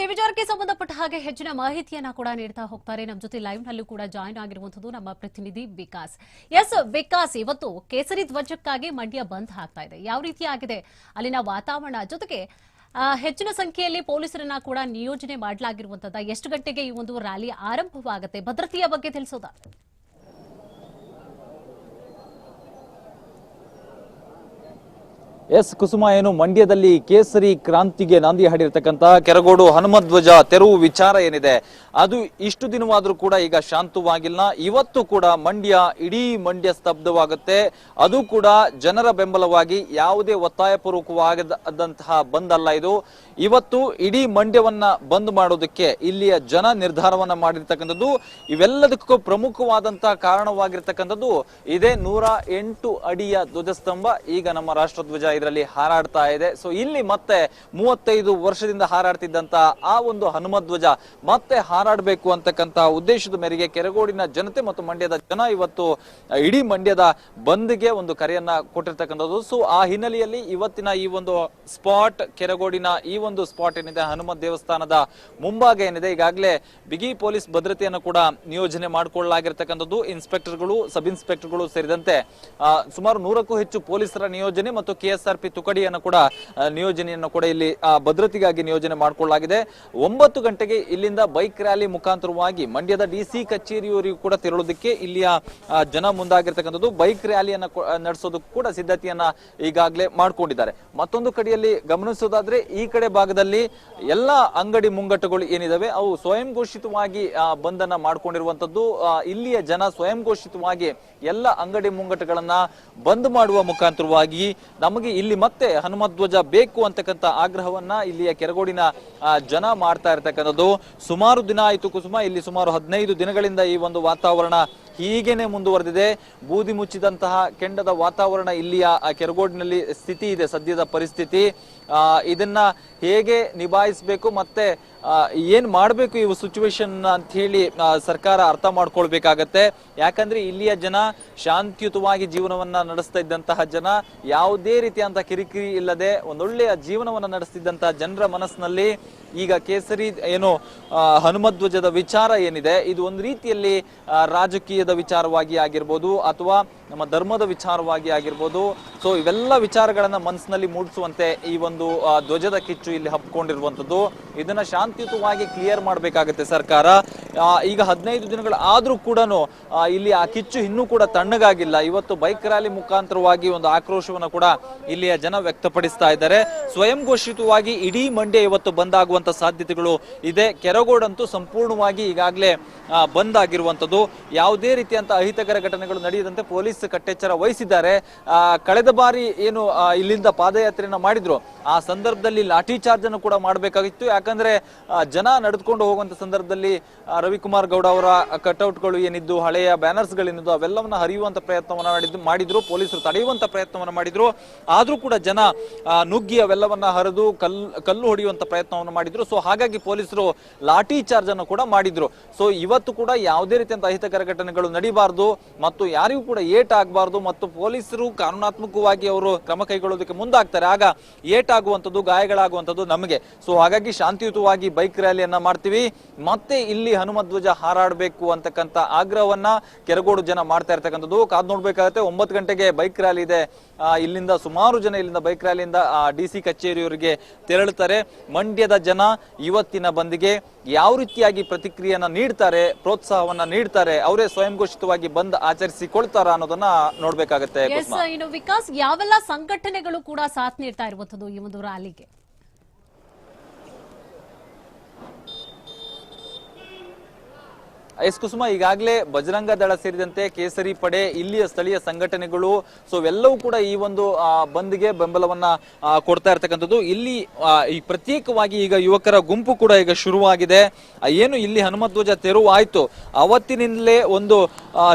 ಈ ಸಂಬಂಧಪಟ್ಟ ಹಾಗೆ ಹೆಚ್ಚಿನ ಮಾಹಿತಿಯನ್ನ ಕೂಡ ನೀಡ್ತಾ ಹೋಗ್ತಾರೆ. ನಮ್ಮ ಜೊತೆ ಲೈವ್ ನಲ್ಲೂ ಕೂಡ ಜಾಯಿನ್ ಆಗಿರುವಂತದ್ದು ನಮ್ಮ ಪ್ರತಿನಿಧಿ ವಿಕಾಸ್. ಎಸ್ ವಿಕಾಸ್, ಇವತ್ತು ಕೇಸರಿ ಧ್ವಜಕ್ಕಾಗಿ ಮಂಡ್ಯ ಬಂದ್ ಆಗ್ತಾ ಇದೆ. ಯಾವ ರೀತಿ ಆಗಿದೆ? ಅಲ್ಲಿನ ವಾತಾವರಣ. ಜೊತೆಗೆ ಹೆಚ್ಚಿನ ಸಂಖ್ಯೆಯಲ್ಲಿ ಪೊಲೀಸರನ್ನ ಕೂಡ ನಿಯೋಜನೆ ಮಾಡಲಾಗಿರುವಂತದ್ದ ಎಷ್ಟು ಗಂಟೆಗೆ ಈ ಒಂದು ರ್ಯಾಲಿ ಆರಂಭವಾಗುತ್ತೆ? ಭದ್ರತೆಯ ಬಗ್ಗೆ ತಿಳಿಸೋದಾ? ಎಸ್ ಕುಸುಮ ಏನು ಮಂಡ್ಯದಲ್ಲಿ ಕೇಸರಿ ಕ್ರಾಂತಿಗೆ ನಾಂದಿ ಹಾಡಿರ್ತಕ್ಕಂತಹ ಕೆರಗೋಡು ಹನುಮಧ್ವಜ ತೆರವು ವಿಚಾರ ಏನಿದೆ? ಅದು ಇಷ್ಟು ದಿನವಾದರೂ ಕೂಡ ಈಗ ಶಾಂತವಾಗಿಲ್ಲ. ಇವತ್ತು ಕೂಡ ಮಂಡ್ಯ ಇಡೀ ಮಂಡ್ಯ ಸ್ತಬ್ಧವಾಗುತ್ತೆ. ಅದು ಕೂಡ ಜನರ ಬೆಂಬಲವಾಗಿ ಯಾವುದೇ ಒತ್ತಾಯಪೂರ್ವಕವಾಗದಂತಹ ಬಂದ್ ಅಲ್ಲ ಇದು. ಇವತ್ತು ಇಡೀ ಮಂಡ್ಯವನ್ನ ಬಂದ್ ಮಾಡೋದಕ್ಕೆ ಇಲ್ಲಿಯ ಜನ ನಿರ್ಧಾರವನ್ನ ಮಾಡಿರ್ತಕ್ಕಂಥದ್ದು, ಇವೆಲ್ಲದಕ್ಕೂ ಪ್ರಮುಖವಾದಂತಹ ಕಾರಣವಾಗಿರ್ತಕ್ಕಂಥದ್ದು, ಇದೇ ನೂರ ಎಂಟು ಅಡಿಯ ಧ್ವಜಸ್ತಂಭ. ಈಗ ನಮ್ಮ ರಾಷ್ಟ್ರಧ್ವಜ ಇದರಲ್ಲಿ ಹಾರಾಡ್ತಾ ಇದೆ. ಸೊ ಇಲ್ಲಿ ಮತ್ತೆ ಮೂವತ್ತೈದು ವರ್ಷದಿಂದ ಹಾರಾಡ್ತಿದ್ದಂತ ಆ ಒಂದು ಹನುಮಧ್ವಜ ಮತ್ತೆ ಹಾರಾಡಬೇಕು ಅಂತಕ್ಕಂತ ಉದ್ದೇಶದ ಮೇರೆಗೆ ಕೆರಗೋಡಿನ ಜನತೆ ಮತ್ತು ಮಂಡ್ಯದ ಜನ ಇವತ್ತು ಇಡೀ ಮಂಡ್ಯದ ಬಂದ್ಗೆ ಒಂದು ಕರೆಯನ್ನ ಕೊಟ್ಟಿರ್ತಕ್ಕಂಥದ್ದು. ಸೊ ಆ ಹಿನ್ನೆಲೆಯಲ್ಲಿ ಇವತ್ತಿನ ಈ ಒಂದು ಸ್ಪಾಟ್, ಕೆರಗೋಡಿನ ಈ ಒಂದು ಸ್ಪಾಟ್ ಏನಿದೆ ಹನುಮ ದೇವಸ್ಥಾನದ ಮುಂಭಾಗ ಏನಿದೆ, ಈಗಾಗಲೇ ಬಿಗಿ ಪೊಲೀಸ್ ಭದ್ರತೆಯನ್ನು ಕೂಡ ನಿಯೋಜನೆ ಮಾಡಿಕೊಳ್ಳಲಾಗಿರ್ತಕ್ಕಂಥದ್ದು. ಇನ್ಸ್ಪೆಕ್ಟರ್ಗಳು ಸಬ್ ಇನ್ಸ್ಪೆಕ್ಟರ್ಗಳು ಸೇರಿದಂತೆ ಸುಮಾರು ನೂರಕ್ಕೂ ಹೆಚ್ಚು ಪೊಲೀಸರ ನಿಯೋಜನೆ ಮತ್ತು ಕೆಎಸ್ಆರ್ ಪಿ ತುಕಡಿಯನ್ನು ಕೂಡ ನಿಯೋಜನೆಯನ್ನು ಕೂಡ ಇಲ್ಲಿ ಭದ್ರತೆಗಾಗಿ ನಿಯೋಜನೆ ಮಾಡಿಕೊಳ್ಳಲಾಗಿದೆ. ಒಂಬತ್ತು ಗಂಟೆಗೆ ಇಲ್ಲಿಂದ ಬೈಕ್ ರ್ಯಾಲಿ ಮುಖಾಂತರವಾಗಿ ಮಂಡ್ಯದ ಡಿಸಿ ಕಚೇರಿಯವರಿಗೂ ಕೂಡ ತೆರಳೋದಕ್ಕೆ ಇಲ್ಲಿಯ ಜನ ಮುಂದಾಗಿರ್ತಕ್ಕಂಥದ್ದು. ಬೈಕ್ ರ್ಯಾಲಿಯನ್ನು ನಡೆಸೋದಕ್ಕೂ ಕೂಡ ಸಿದ್ಧತೆಯನ್ನ ಈಗಾಗಲೇ ಮಾಡ್ಕೊಂಡಿದ್ದಾರೆ. ಮತ್ತೊಂದು ಕಡೆಯಲ್ಲಿ ಗಮನಿಸೋದಾದ್ರೆ, ಈ ಕಡೆ ಭಾಗದಲ್ಲಿ ಎಲ್ಲ ಅಂಗಡಿ ಮುಂಗಟ್ಟುಗಳು ಏನಿದಾವೆ, ಅವು ಸ್ವಯಂ ಘೋಷಿತವಾಗಿ ಬಂದನ್ನ ಮಾಡ್ಕೊಂಡಿರುವಂತದ್ದು ಇಲ್ಲಿಯ ಜನ ಸ್ವಯಂ ಘೋಷಿತವಾಗಿ ಎಲ್ಲ ಅಂಗಡಿ ಮುಂಗಟ್ಟುಗಳನ್ನ ಬಂದ್ ಮಾಡುವ ಮುಖಾಂತರವಾಗಿ ನಮಗೆ ಇಲ್ಲಿ ಮತ್ತೆ ಹನುಮಧ್ವಜ ಬೇಕು ಅಂತಕ್ಕಂಥ ಆಗ್ರಹವನ್ನ ಇಲ್ಲಿಯ ಕೆರಗೋಡಿನ ಜನ ಮಾಡ್ತಾ ಇರ್ತಕ್ಕಂಥದ್ದು. ಸುಮಾರು ದಿನ ಆಯ್ತು ಕುಸುಮ. ಇಲ್ಲಿ ಸುಮಾರು ಹದಿನೈದು ದಿನಗಳಿಂದ ಈ ಒಂದು ವಾತಾವರಣ ಹೀಗೇನೆ ಮುಂದುವರೆದಿದೆ. ಬೂದಿ ಮುಚ್ಚಿದಂತಹ ಕೆಂಡದ ವಾತಾವರಣ ಇಲ್ಲಿಯ ಕೆರಗೋಡಿನಲ್ಲಿ ಸ್ಥಿತಿ ಇದೆ ಸದ್ಯದ ಪರಿಸ್ಥಿತಿ. ಇದನ್ನ ಹೇಗೆ ನಿಭಾಯಿಸಬೇಕು ಮತ್ತೆ ಏನ್ ಮಾಡಬೇಕು ಈ ಸಿಚುವೇಶನ್ ಅಂತ ಹೇಳಿ ಸರ್ಕಾರ ಅರ್ಥ ಮಾಡ್ಕೊಳ್ಬೇಕಾಗತ್ತೆ. ಯಾಕಂದ್ರೆ ಇಲ್ಲಿಯ ಜನ ಶಾಂತಿಯುತವಾಗಿ ಜೀವನವನ್ನ ನಡೆಸ್ತಾ ಇದ್ದಂತಹ ಜನ ಯಾವುದೇ ರೀತಿಯಂತಹ ಕಿರಿಕಿರಿ ಇಲ್ಲದೆ ಒಂದೊಳ್ಳೆಯ ಜೀವನವನ್ನ ನಡೆಸ್ತಿದ್ದಂತಹ ಜನರ ಮನಸ್ಸಿನಲ್ಲಿ ಈಗ ಕೇಸರಿ ಏನು ಹನುಮಧ್ವಜದ ವಿಚಾರ ಏನಿದೆ ಇದು ಒಂದು ರೀತಿಯಲ್ಲಿ ಆ, ರಾಜಕೀಯದ ವಿಚಾರವಾಗಿ ಆಗಿರ್ಬೋದು ಅಥವಾ ನಮ್ಮ ಧರ್ಮದ ವಿಚಾರವಾಗಿ ಆಗಿರ್ಬೋದು. ಸೊ ಇವೆಲ್ಲ ವಿಚಾರಗಳನ್ನ ಮನಸ್ಸಿನಲ್ಲಿ ಮೂಡಿಸುವಂತೆ ಈ ಒಂದು ಧ್ವಜದ ಕಿಚ್ಚು ಇಲ್ಲಿ ಹಬ್ಕೊಂಡಿರುವಂತದ್ದು ಇದನ್ನ ಶಾಂತಿಯುತವಾಗಿ ಕ್ಲಿಯರ್ ಮಾಡಬೇಕಾಗುತ್ತೆ ಸರ್ಕಾರ. ಈಗ ಹದಿನೈದು ದಿನಗಳು ಆದ್ರೂ ಕೂಡ ಇಲ್ಲಿ ಆ ಕಿಚ್ಚು ಇನ್ನೂ ಕೂಡ ತಣ್ಣಗಾಗಿಲ್ಲ. ಇವತ್ತು ಬೈಕ್ ರ್ಯಾಲಿ ಮುಖಾಂತರವಾಗಿ ಒಂದು ಆಕ್ರೋಶವನ್ನು ಕೂಡ ಇಲ್ಲಿಯ ಜನ ವ್ಯಕ್ತಪಡಿಸ್ತಾ ಇದ್ದಾರೆ. ಸ್ವಯಂ ಘೋಷಿತವಾಗಿ ಇಡೀ ಮಂಡ್ಯ ಇವತ್ತು ಬಂದ್ ಆಗುವಂತ ಸಾಧ್ಯತೆಗಳು ಇದೆ. ಕೆರಗೋಡಂತೂ ಸಂಪೂರ್ಣವಾಗಿ ಈಗಾಗಲೇ ಬಂದ್ ಆಗಿರುವಂತದ್ದು ಯಾವುದೇ ರೀತಿಯಂತ ಅಹಿತಕರ ಘಟನೆಗಳು ನಡೆಯದಂತೆ ಪೊಲೀಸ್ ಕಟ್ಟೆಚ್ಚರ ವಹಿಸಿದ್ದಾರೆ. ಕಳೆದ ಬಾರಿ ಏನು ಇಲ್ಲಿಂದ ಪಾದಯಾತ್ರೆಯನ್ನು ಮಾಡಿದ್ರು. ಆ ಸಂದರ್ಭದಲ್ಲಿ ಲಾಠಿ ಚಾರ್ಜ್ ಅನ್ನು ಕೂಡ ಮಾಡಬೇಕಾಗಿತ್ತು. ಯಾಕಂದ್ರೆ ಜನ ನಡೆದುಕೊಂಡು ಹೋಗುವಂತ ಸಂದರ್ಭದಲ್ಲಿ ರವಿಕುಮಾರ್ ಗೌಡ ಅವರ ಕಟ್ಔಟ್ಗಳು ಏನಿದ್ದು, ಹಳೆಯ ಬ್ಯಾನರ್ಸ್ ಗಳೇನಿದ್ದು ಅವೆಲ್ಲವನ್ನ ಹರಿಯುವಂತ ಪ್ರಯತ್ನವನ್ನ ಮಾಡಿದ್ದು, ಮಾಡಿದ್ರು. ಪೊಲೀಸರು ತಡೆಯುವಂತ ಪ್ರಯತ್ನವನ್ನ ಮಾಡಿದ್ರು. ಆದ್ರೂ ಕೂಡ ಜನ ನುಗ್ಗಿ ಅವೆಲ್ಲವನ್ನ ಹರಿದು ಕಲ್ಲು ಕಲ್ಲು ಹೊಡೆಯುವಂತ ಪ್ರಯತ್ನವನ್ನು ಮಾಡಿದ್ರು. ಸೊ, ಹಾಗಾಗಿ ಪೊಲೀಸರು ಲಾಠಿ ಚಾರ್ಜ್ ಅನ್ನು ಕೂಡ ಮಾಡಿದ್ರು. ಸೊ, ಇವತ್ತು ಕೂಡ ಯಾವುದೇ ರೀತಿಯಂತ ಅಹಿತಕರ ಘಟನೆಗಳು ನಡಿಬಾರ್ದು. ಮತ್ತು ಯಾರಿಗೂ ಕೂಡ ಏಟ್ ಆಗಬಾರ್ದು ಮತ್ತು ಪೊಲೀಸರು ಕಾನೂನಾತ್ಮಕವಾಗಿ ಅವರು ಕ್ರಮ ಕೈಗೊಳ್ಳೋದಕ್ಕೆ ಮುಂದಾಗ್ತಾರೆ. ಆಗ ಏಟಾಗುವಂಥದ್ದು, ಗಾಯಗಳಾಗುವಂಥದ್ದು ನಮಗೆ. ಸೊ ಹಾಗಾಗಿ ಶಾಂತಿಯುತವಾಗಿ ಬೈಕ್ ರ್ಯಾಲಿಯನ್ನ ಮಾಡ್ತೀವಿ. ಮತ್ತೆ ಇಲ್ಲಿ ಹನುಮಧ್ವಜ ಹಾರಾಡಬೇಕು ಅಂತಕ್ಕಂಥ ಆಗ್ರಹವನ್ನ ಕೆರಗೋಡು ಜನ ಮಾಡ್ತಾ ಇರ್ತಕ್ಕಂಥದ್ದು. ಕಾದ್ ನೋಡ್ಬೇಕಾಗತ್ತೆ, ಒಂಬತ್ತು ಗಂಟೆಗೆ ಬೈಕ್ ರ್ಯಾಲಿ ಇದೆ. ಇಲ್ಲಿಂದ ಸುಮಾರು ಜನ ಇಲ್ಲಿಂದ ಬೈಕ್ ರ್ಯಾಲಿಯಿಂದ ಡಿ ಸಿ ಕಚೇರಿಯವರಿಗೆ ತೆರಳುತ್ತಾರೆ. ಮಂಡ್ಯದ ಜನ ಇವತ್ತಿನ ಬಂದ್ಗೆ ಯಾವ ರೀತಿಯಾಗಿ ಪ್ರತಿಕ್ರಿಯೆಯನ್ನ ನೀಡ್ತಾರೆ ಪ್ರೋತ್ಸಾಹವನ್ನ ನೀಡ್ತಾರೆ ಅವರೇ ಸ್ವಯಂ ಘೋಷಿತವಾಗಿ ಬಂದ್ ಆಚರಿಸಿಕೊಳ್ತಾರ ಅನ್ನೋದನ್ನ ನೋಡ್ಬೇಕಾಗತ್ತೆ ವಿಕಾಸ್ ಯಾವೆಲ್ಲ ಸಂಘಟನೆಗಳು ಕೂಡ ಸಾಥ್ ನೀಡ್ತಾ ಇರುವಂತದ್ದು ಈ ಒಂದು ರ್ಯಾಲಿಗೆ? ಎಸ್ ಕುಸುಮ, ಈಗಾಗಲೇ ಬಜರಂಗ ದಳ ಸೇರಿದಂತೆ ಕೇಸರಿ ಪಡೆ, ಇಲ್ಲಿಯ ಸ್ಥಳೀಯ ಸಂಘಟನೆಗಳು ಸೊ ಇವೆಲ್ಲವೂ ಕೂಡ ಈ ಒಂದು ಬಂದ್ಗೆ ಬೆಂಬಲವನ್ನ ಕೊಡ್ತಾ ಇರ್ತಕ್ಕಂಥದ್ದು. ಇಲ್ಲಿ ಈ ಪ್ರತ್ಯೇಕವಾಗಿ ಈಗ ಯುವಕರ ಗುಂಪು ಕೂಡ ಈಗ ಶುರುವಾಗಿದೆ. ಏನು ಇಲ್ಲಿ ಹನುಮಧ್ವಜ ತೆರವು ತೆರುವಾಯಿತು ಅವತ್ತಿನಿಂದಲೇ ಒಂದು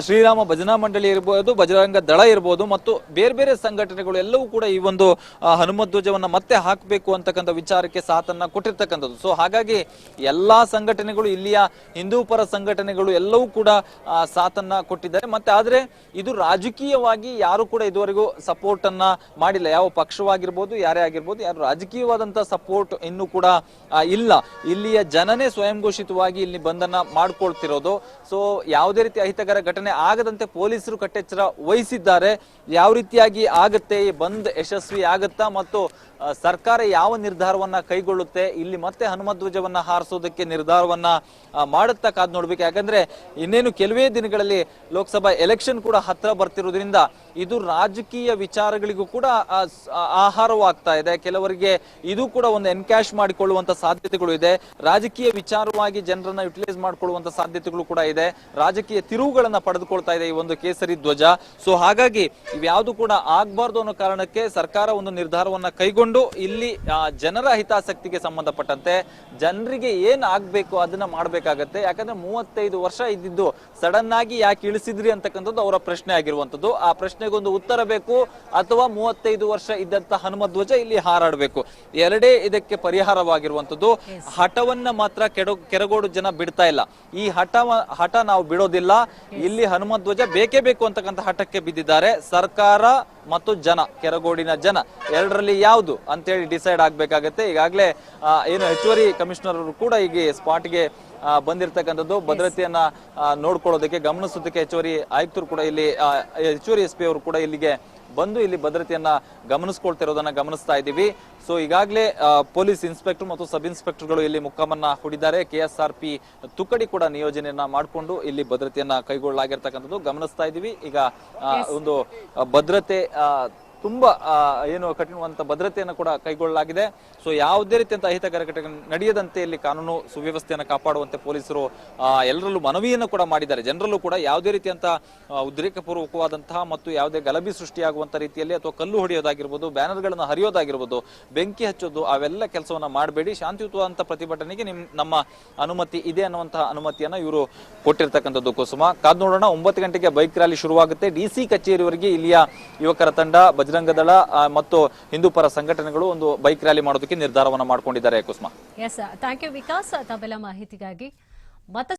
ಶ್ರೀರಾಮ ಭಜನಾ ಮಂಡಳಿ ಇರ್ಬೋದು, ಬಜರಂಗ ದಳ ಇರ್ಬೋದು, ಮತ್ತು ಬೇರೆ ಬೇರೆ ಸಂಘಟನೆಗಳು ಎಲ್ಲವೂ ಕೂಡ ಈ ಒಂದು ಹನುಮಧ್ವಜವನ್ನ ಮತ್ತೆ ಹಾಕಬೇಕು ಅಂತಕ್ಕಂಥ ವಿಚಾರಕ್ಕೆ ಸಾಥನ್ನ ಕೊಟ್ಟಿರ್ತಕ್ಕಂಥದ್ದು. ಸೊ ಹಾಗಾಗಿ ಎಲ್ಲಾ ಸಂಘಟನೆಗಳು ಇಲ್ಲಿಯ ಹಿಂದೂ ಪರ ಸಂಘಟನೆಗಳು ಸಂಘಟನೆಗಳು ಎಲ್ಲವೂ ಕೂಡ ಆ, ಸಾಥನ್ನ ಕೊಟ್ಟಿದ್ದಾರೆ. ಮತ್ತೆ ಆದ್ರೆ ಇದು ರಾಜಕೀಯವಾಗಿ ಯಾರು ಕೂಡ ಇದುವರೆಗೂ ಸಪೋರ್ಟ್ ಅನ್ನ ಮಾಡಿಲ್ಲ. ಯಾವ ಪಕ್ಷವಾಗಿರ್ಬೋದು ಯಾರೇ ಆಗಿರ್ಬೋದು ಯಾರು ರಾಜಕೀಯವಾದಂತಹ ಸಪೋರ್ಟ್ ಇನ್ನು ಕೂಡ ಇಲ್ಲ. ಇಲ್ಲಿಯ ಜನನೇ ಸ್ವಯಂ ಘೋಷಿತವಾಗಿ ಇಲ್ಲಿ ಬಂಧನ ಮಾಡ್ಕೊಳ್ತಿರೋದು. ಸೊ ಯಾವುದೇ ರೀತಿ ಅಹಿತಕರ ಘಟನೆ ಆಗದಂತೆ ಪೊಲೀಸರು ಕಟ್ಟೆಚ್ಚರ ವಹಿಸಿದ್ದಾರೆ. ಯಾವ ರೀತಿಯಾಗಿ ಆಗುತ್ತೆ ಈ ಬಂದ್ ಯಶಸ್ವಿ ಆಗತ್ತಾ ಮತ್ತು ಸರ್ಕಾರ ಯಾವ ನಿರ್ಧಾರವನ್ನ ಕೈಗೊಳ್ಳುತ್ತೆ ಇಲ್ಲಿ ಮತ್ತೆ ಹನುಮಧ್ವಜವನ್ನ ಧ್ವಜವನ್ನ ಹಾರಿಸೋದಕ್ಕೆ ನಿರ್ಧಾರವನ್ನ ಮಾಡುತ್ತಾ ಕಾದ್ ನೋಡ್ಬೇಕು. ಯಾಕಂದ್ರೆ ಇನ್ನೇನು ಕೆಲವೇ ದಿನಗಳಲ್ಲಿ ಲೋಕಸಭಾ ಎಲೆಕ್ಷನ್ ಕೂಡ ಹತ್ರ ಬರ್ತಿರೋದ್ರಿಂದ ಇದು ರಾಜಕೀಯ ವಿಚಾರಗಳಿಗೂ ಕೂಡ ಆಹಾರವಾಗ್ತಾ ಇದೆ. ಕೆಲವರಿಗೆ ಇದು ಕೂಡ ಒಂದು ಎನ್ಕ್ಯಾಶ್ ಮಾಡಿಕೊಳ್ಳುವಂತ ಸಾಧ್ಯತೆಗಳು ಇದೆ. ರಾಜಕೀಯ ವಿಚಾರವಾಗಿ ಜನರನ್ನ ಯುಟಿಲೈಸ್ ಮಾಡಿಕೊಳ್ಳುವಂತ ಸಾಧ್ಯತೆಗಳು ಕೂಡ ಇದೆ. ರಾಜಕೀಯ ತಿರುವುಗಳನ್ನ ಪಡೆದುಕೊಳ್ತಾ ಇದೆ ಈ ಒಂದು ಕೇಸರಿ ಧ್ವಜ. ಸೊ ಹಾಗಾಗಿ ಇವ್ಯಾವುದು ಕೂಡ ಆಗ್ಬಾರ್ದು ಅನ್ನೋ ಕಾರಣಕ್ಕೆ ಸರ್ಕಾರ ಒಂದು ನಿರ್ಧಾರವನ್ನ ಕೈಗೊಂಡು ಇಲ್ಲಿ ಜನರ ಹಿತಾಸಕ್ತಿಗೆ ಸಂಬಂಧಪಟ್ಟಂತೆ ಜನರಿಗೆ ಏನ್ ಆಗ್ಬೇಕು ಅದನ್ನ ಮಾಡ್ಬೇಕಾಗತ್ತೆ. ಯಾಕಂದ್ರೆ ಮೂವತ್ತೈದು ವರ್ಷ ಇದ್ದಿದ್ದು ಸಡನ್ ಆಗಿ ಯಾಕೆ ಇಳಿಸಿದ್ರಿ ಅಂತಕ್ಕಂಥದ್ದು ಅವರ ಪ್ರಶ್ನೆ ಆಗಿರುವಂತದ್ದು ಆ ಪ್ರಶ್ನೆಗೊಂದು ಉತ್ತರ ಬೇಕು ಅಥವಾ ಮೂವತ್ತೈದು ವರ್ಷ ಇದ್ದಂತ ಹನುಮ ಧ್ವಜ ಇಲ್ಲಿ ಹಾರಾಡಬೇಕು. ಎರಡೇ ಇದಕ್ಕೆ ಪರಿಹಾರವಾಗಿರುವಂತದ್ದು ಹಠವನ್ನ ಮಾತ್ರ ಕೆಡ ಕೆರಗೋಡು ಜನ ಬಿಡ್ತಾ ಇಲ್ಲ. ಈ ಹಠ ಹಠ ನಾವು ಬಿಡೋದಿಲ್ಲ. ಇಲ್ಲಿ ಹನುಮ ಧ್ವಜ ಬೇಕೇ ಬೇಕು ಅಂತಕ್ಕಂಥ ಹಠಕ್ಕೆ ಬಿದ್ದಿದ್ದಾರೆ. ಸರ್ಕಾರ ಮತ್ತು ಜನ ಕೆರಗೋಡಿನ ಜನ ಎರಡರಲ್ಲಿ ಯಾವುದು ಅಂತೇಳಿ ಡಿಸೈಡ್ ಆಗ್ಬೇಕಾಗತ್ತೆ. ಈಗಾಗಲೇ ಏನು ಹೆಚ್ಚುವರಿ ಕಮಿಷನರ್ ಅವರು ಕೂಡ ಈಗ ಸ್ಪಾಟ್ಗೆ ಬಂದಿರತಕ್ಕಂಥದ್ದು. ಭದ್ರತೆಯನ್ನ ನೋಡ್ಕೊಳ್ಳೋದಕ್ಕೆ ಗಮನಿಸೋದಕ್ಕೆ ಹೆಚ್ಚುವರಿ ಆಯುಕ್ತರು ಕೂಡ ಇಲ್ಲಿ ಹೆಚ್ಚುವರಿ ಎಸ್ ಪಿ ಅವರು ಕೂಡ ಇಲ್ಲಿಗೆ ಬಂದು ಇಲ್ಲಿ ಭದ್ರತೆಯನ್ನ ಗಮನಿಸ್ಕೊಳ್ತಿರೋದನ್ನ ಗಮನಿಸ್ತಾ ಇದ್ದೀವಿ. ಸೊ ಈಗಾಗಲೇ ಪೊಲೀಸ್ ಇನ್ಸ್ಪೆಕ್ಟರ್ ಮತ್ತು ಸಬ್ ಇನ್ಸ್ಪೆಕ್ಟರ್ಗಳು ಇಲ್ಲಿ ಮುಕ್ಕಾಮನ್ನ ಹೂಡಿದ್ದಾರೆ. ಕೆ ಎಸ್ ಆರ್ ಪಿ ತುಕಡಿ ಕೂಡ ನಿಯೋಜನೆಯನ್ನ ಮಾಡಿಕೊಂಡು ಇಲ್ಲಿ ಭದ್ರತೆಯನ್ನ ಕೈಗೊಳ್ಳಲಾಗಿರ್ತಕ್ಕಂಥದ್ದು ಗಮನಿಸ್ತಾ ಇದ್ದೀವಿ. ಈಗ ಒಂದು ಭದ್ರತೆ ತುಂಬಾ ಏನು ಕಠಿಣವಂತ ಭದ್ರತೆಯನ್ನು ಕೂಡ ಕೈಗೊಳ್ಳಲಾಗಿದೆ. ಸೊ ಯಾವುದೇ ರೀತಿಯಂತ ಅಹಿತಕರ ಘಟನೆ ನಡೆಯದಂತೆ ಇಲ್ಲಿ ಕಾನೂನು ಸುವ್ಯವಸ್ಥೆಯನ್ನು ಕಾಪಾಡುವಂತೆ ಪೊಲೀಸರು ಎಲ್ಲರಲ್ಲೂ ಮನವಿಯನ್ನು ಕೂಡ ಮಾಡಿದ್ದಾರೆ. ಜನರಲ್ಲೂ ಕೂಡ ಯಾವುದೇ ರೀತಿಯಂತ ಉದ್ರೇಕ ಉದ್ರೇಕಪೂರ್ವಕವಾದಂತಹ ಮತ್ತು ಯಾವುದೇ ಗಲಭೆ ಸೃಷ್ಟಿಯಾಗುವಂತ ರೀತಿಯಲ್ಲಿ ಅಥವಾ ಕಲ್ಲು ಹೊಡೆಯೋದಾಗಿರ್ಬೋದು, ಬ್ಯಾನರ್ಗಳನ್ನು ಹರಿಯೋದಾಗಿರ್ಬೋದು, ಬೆಂಕಿ ಹಚ್ಚೋದು, ಅವೆಲ್ಲ ಕೆಲಸವನ್ನ ಮಾಡಬೇಡಿ. ಶಾಂತಿಯುತವಾದಂತಹ ಪ್ರತಿಭಟನೆಗೆ ನಿಮ್, ನಮ್ಮ ಅನುಮತಿ ಇದೆ ಅನ್ನುವಂತಹ ಅನುಮತಿಯನ್ನ ಇವರು ಕೊಟ್ಟಿರ್ತಕ್ಕಂಥದ್ದು ಕುಸುಮ. ಕಾದ್ ನೋಡೋಣ, ಒಂಬತ್ತು ಗಂಟೆಗೆ ಬೈಕ್ ರ್ಯಾಲಿ ಶುರುವಾಗುತ್ತೆ. ಡಿಸಿ ಕಚೇರಿವರೆಗೆ ಇಲ್ಲಿಯ ಯುವಕರ ತಂಡ ಬಜರಂಗ ದಳ ಮತ್ತು ಹಿಂದೂ ಪರ ಸಂಘಟನೆಗಳು ಒಂದು ಬೈಕ್ ರ್ಯಾಲಿ ಮಾಡೋದಕ್ಕೆ ನಿರ್ಧಾರವನ್ನ ಮಾಡ್ಕೊಂಡಿದ್ದಾರೆ ಕುಸ್ಮಾ. Thank you Vikas. ತಮ್ಮೆಲ್ಲ ಮಾಹಿತಿಗಾಗಿ